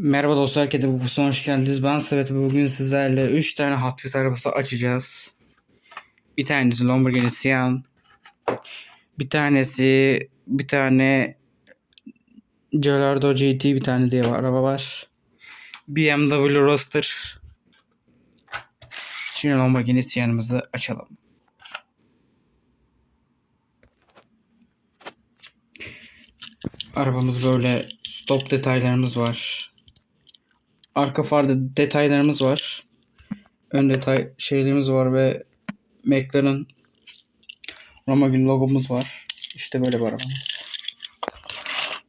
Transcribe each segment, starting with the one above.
Merhaba dostlar, Kedi Kokusu'na hoş geldiniz. Ben Sırat bugün sizlerle 3 tane Hot Wheels arabası açacağız. Bir tanesi Lamborghini Sian. Bir tanesi bir tane Gallardo GT bir tane diye bir araba var. BMW Roadster. Şimdi Lamborghini Sian'ımızı açalım. Arabamız böyle stop detaylarımız var. Arka farda detaylarımız var. Ön detay şeylerimiz var ve McLaren Romagin logomuz var. İşte böyle bir arabamız.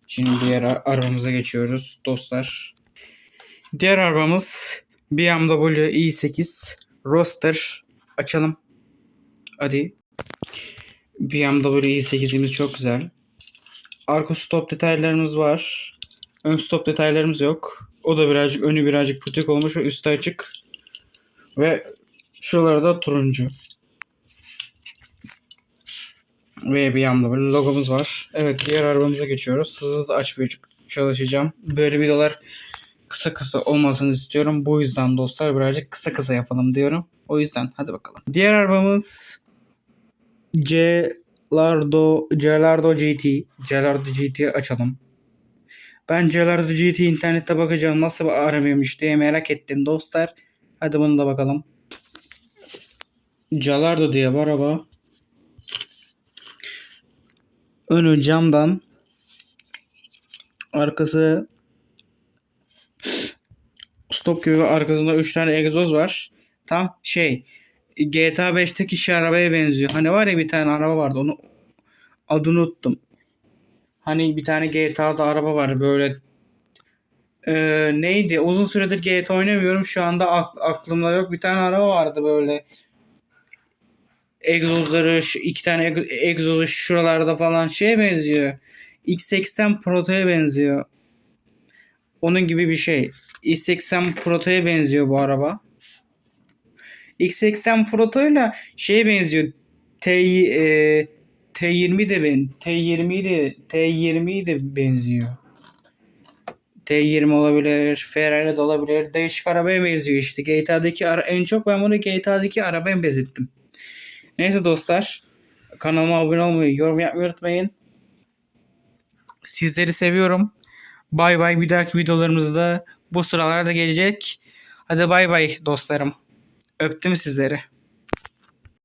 Şimdi diğer ar- arabamıza geçiyoruz dostlar. Diğer arabamız BMW i8 Roadster. Açalım. Hadi. BMW i8'imiz çok güzel. Arka stop detaylarımız var. Ön stop detaylarımız yok. O da birazcık önü birazcık putik olmuş ve üstü açık. Ve şuraları da turuncu. Ve bir yanda böyle logomuz var. Evet diğer arabamıza geçiyoruz. Hızlı hızlı açmaya çalışacağım. Böyle videolar kısa kısa olmasını istiyorum. Bu yüzden dostlar birazcık kısa kısa yapalım diyorum. O yüzden hadi bakalım. Diğer arabamız Celardo, Celardo GT. Celardo GT'yi açalım. Ben Celardo GT internette bakacağım nasıl bir arabaymış diye merak ettim dostlar. Hadi bunu da bakalım. Celardo diye bir araba. Önü camdan. Arkası stop gibi arkasında 3 tane egzoz var. Tam şey GTA 5'teki şu arabaya benziyor. Hani var ya bir tane araba vardı onu adını unuttum. Hani bir tane GTA'da araba var böyle Ee, neydi? Uzun süredir GTA oynamıyorum. Şu anda ak- aklımda yok. Bir tane araba vardı böyle. Egzozları, iki tane eg- egzozu şuralarda falan şeye benziyor. X80 Proto'ya benziyor. Onun gibi bir şey. X80 Proto'ya benziyor bu araba. X80 Proto'yla şeye benziyor. T e, T20 de ben T20 de T20 de benziyor. T20 olabilir, Ferrari de olabilir. Değişik arabaya benziyor işte. GTA'daki ara en çok ben bunu GTA'daki arabaya benzettim. Neyse dostlar. Kanalıma abone olmayı, yorum yapmayı unutmayın. Sizleri seviyorum. Bay bay. Bir dahaki videolarımızda bu sıralarda gelecek. Hadi bay bay dostlarım. Öptüm sizleri.